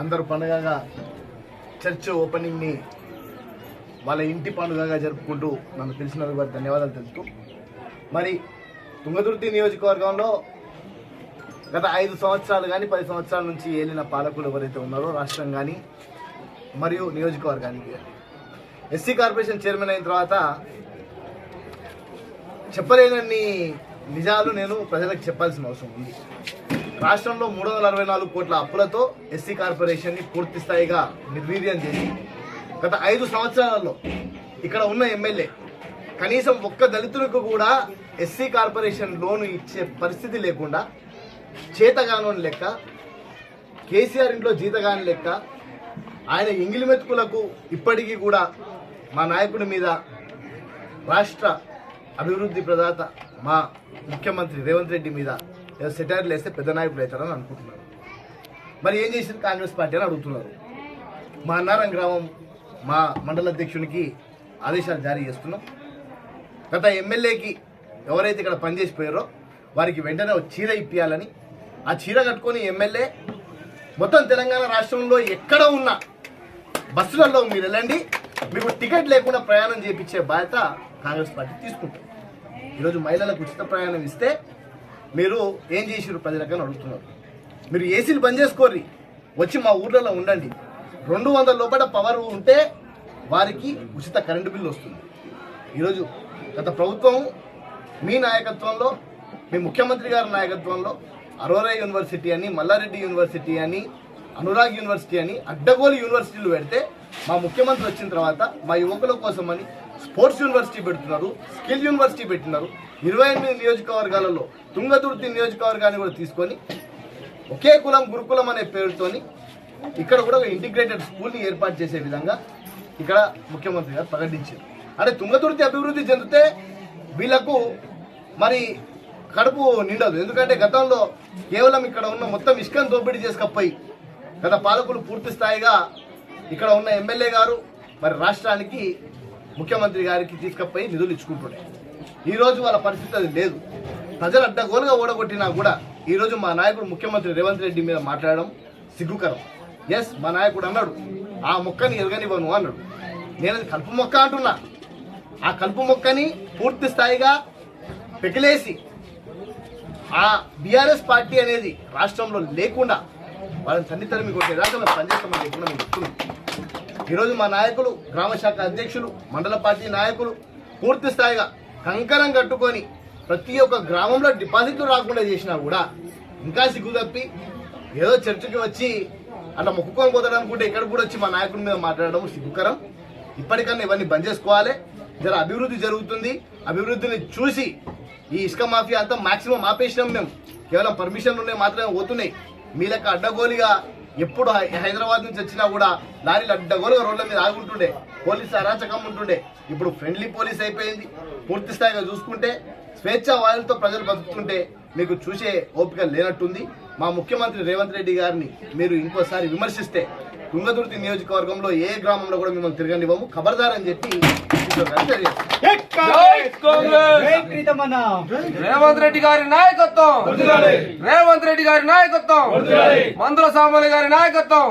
అందరూ పండుగగా చర్చ్ ఓపెనింగ్ని వాళ్ళ ఇంటి పండుగగా జరుపుకుంటూ నన్ను తెలిసిన వారికి ధన్యవాదాలు తెలుపుతూ మరి తుంగదుర్తి నియోజకవర్గంలో గత ఐదు సంవత్సరాలు కానీ పది సంవత్సరాల నుంచి ఏలిన పాలకులు ఎవరైతే ఉన్నారో రాష్ట్రం కానీ మరియు నియోజకవర్గానికి ఎస్సీ కార్పొరేషన్ చైర్మన్ అయిన తర్వాత చెప్పలేనన్ని నిజాలు నేను ప్రజలకు చెప్పాల్సిన అవసరం ఉంది. రాష్ట్రంలో మూడు వందల అరవై నాలుగు కోట్ల అప్పులతో ఎస్సీ కార్పొరేషన్ని పూర్తి స్థాయిగా నిర్వీర్యం చేసి గత ఐదు సంవత్సరాలలో ఇక్కడ ఉన్న ఎమ్మెల్యే కనీసం ఒక్క దళితులకు కూడా ఎస్సీ కార్పొరేషన్ లోను ఇచ్చే పరిస్థితి లేకుండా చేతగానోని లెక్క కేసీఆర్ ఇంట్లో జీతగాని లెక్క ఆయన ఎంగిలి మెతుకులకు ఇప్పటికీ కూడా మా నాయకుడి మీద రాష్ట్ర అభివృద్ధి ప్రదాత మా ముఖ్యమంత్రి రేవంత్ రెడ్డి మీద సెటైర్లు వేస్తే పెద్ద నాయకులు అవుతారని అనుకుంటున్నారు. మరి ఏం చేసింది కాంగ్రెస్ పార్టీ అని అడుగుతున్నారు. మా అన్నారం గ్రామం మా మండల అధ్యక్షునికి ఆదేశాలు జారీ చేస్తున్నాం. గత ఎమ్మెల్యేకి ఎవరైతే ఇక్కడ పనిచేసిపోయారో వారికి వెంటనే ఒక చీర ఇప్పించాలని ఆ చీర కట్టుకొని ఎమ్మెల్యే మొత్తం తెలంగాణ రాష్ట్రంలో ఎక్కడ ఉన్న బస్సులలో మీరు వెళ్ళండి మీకు టికెట్ లేకుండా ప్రయాణం చేయించే బాధ్యత కాంగ్రెస్ పార్టీ తీసుకుంటుంది. ఈరోజు మహిళలకు ఉచిత ప్రయాణం ఇస్తే మీరు ఏం చేసిరు ప్రజలకని అడుగుతున్నారు. మీరు ఏసీలు బంద్ చేసుకోర్రి. వచ్చి మా ఊర్లలో ఉండండి. రెండు వందల లోపల పవర్ ఉంటే వారికి ఉచిత కరెంటు బిల్లు వస్తుంది. ఈరోజు గత ప్రభుత్వం మీ నాయకత్వంలో మీ ముఖ్యమంత్రి గారి నాయకత్వంలో అరోరా యూనివర్సిటీ అని మల్లారెడ్డి యూనివర్సిటీ అని అనురాగ్ యూనివర్సిటీ అని అడ్డగోలు యూనివర్సిటీలు పెడితే మా ముఖ్యమంత్రి వచ్చిన తర్వాత మా యువకుల కోసమని స్పోర్ట్స్ యూనివర్సిటీ పెడుతున్నారు స్కిల్ యూనివర్సిటీ పెట్టినారు. ఇరవై ఎనిమిది నియోజకవర్గాలలో తుంగతుర్తి నియోజకవర్గాన్ని కూడా తీసుకొని ఒకే కులం గురుకులం అనే పేరుతోని ఇక్కడ కూడా ఒక ఇంటిగ్రేటెడ్ స్కూల్ని ఏర్పాటు చేసే విధంగా ఇక్కడ ముఖ్యమంత్రి గారు ప్రకటించారు. అంటే తుంగతుర్తి అభివృద్ధి చెందితే వీళ్ళకు మరి కడుపు నిండదు. ఎందుకంటే గతంలో కేవలం ఇక్కడ ఉన్న మొత్తం ఇసుకను దోపిడీ చేసుకపోయి గత పాలకులు పూర్తి స్థాయిగా ఇక్కడ ఉన్న ఎమ్మెల్యే గారు మరి రాష్ట్రానికి ముఖ్యమంత్రి గారికి తీసుకపోయి నిధులు ఇచ్చుకుంటుండే. ఈరోజు వాళ్ళ పరిస్థితి అది లేదు. ప్రజలు అడ్డగోలుగా ఓడగొట్టినా కూడా ఈరోజు మా నాయకుడు ముఖ్యమంత్రి రేవంత్ రెడ్డి మీద మాట్లాడడం సిగ్గుకరం. ఎస్ మా నాయకుడు అన్నాడు. ఆ మొక్కని ఎరగనివ్వను అన్నాడు. నేను కలుపు మొక్క అంటున్నా. ఆ కలుపు మొక్కని పూర్తి స్థాయిగా పెకిలేసి ఆ బీఆర్ఎస్ పార్టీ అనేది రాష్ట్రంలో లేకుండా వాళ్ళని తల్లితరం మీకు ఏదాకా మేము పనిచేస్తామని చెప్పిన మేము చెప్తున్నాం. ఈరోజు మా నాయకులు గ్రామ శాఖ అధ్యక్షులు మండల పార్టీ నాయకులు పూర్తి స్థాయిగా కంకరం కట్టుకొని ప్రతి ఒక్క గ్రామంలో డిపాజిట్లు రాకుండా చేసినా కూడా ఇంకా సిగ్గు తప్పి ఏదో చర్చకి వచ్చి అట్లా మొక్కుకొని పోతాడు అనుకుంటే ఇక్కడ కూడా వచ్చి మా నాయకుడి మీద మాట్లాడడం సిగ్గుకరం. ఇప్పటికన్నా ఇవన్నీ బంద్ చేసుకోవాలి. జర అభివృద్ధి జరుగుతుంది. అభివృద్ధిని చూసి ఈ ఇసుక మాఫియా అంతా మాక్సిమం ఆపేసినాం మేము. కేవలం పర్మిషన్లు ఉన్నాయి మాత్రమే పోతున్నాయి. మీ లెక్క అడ్డగోలిగా ఎప్పుడు హైదరాబాద్ నుంచి వచ్చినా కూడా లారీలు అడ్డగోలుగా రోడ్ల మీద ఆగుంటుండే. పోలీసు అరాచకం ఉంటుండే. ఇప్పుడు ఫ్రెండ్లీ పోలీస్ అయిపోయింది. పూర్తి స్థాయిగా చూసుకుంటే స్వేచ్ఛ వాయులతో ప్రజలు బతుకుతుంటే మీకు చూసే ఓపిక లేనట్టుంది. మా ముఖ్యమంత్రి రేవంత్ రెడ్డి గారిని మీరు ఇంకోసారి విమర్శిస్తే తుంగతుర్తి నియోజకవర్గంలో ఏ గ్రామంలో కూడా మిమ్మల్ని తిరగనివ్వము. ఖబర్దార్ అని చెప్పి రేవంత్ రెడ్డి గారి నాయకత్వం! రేవంత్ రెడ్డి గారి నాయకత్వం! మందుల సామాన్య గారి నాయకత్వం!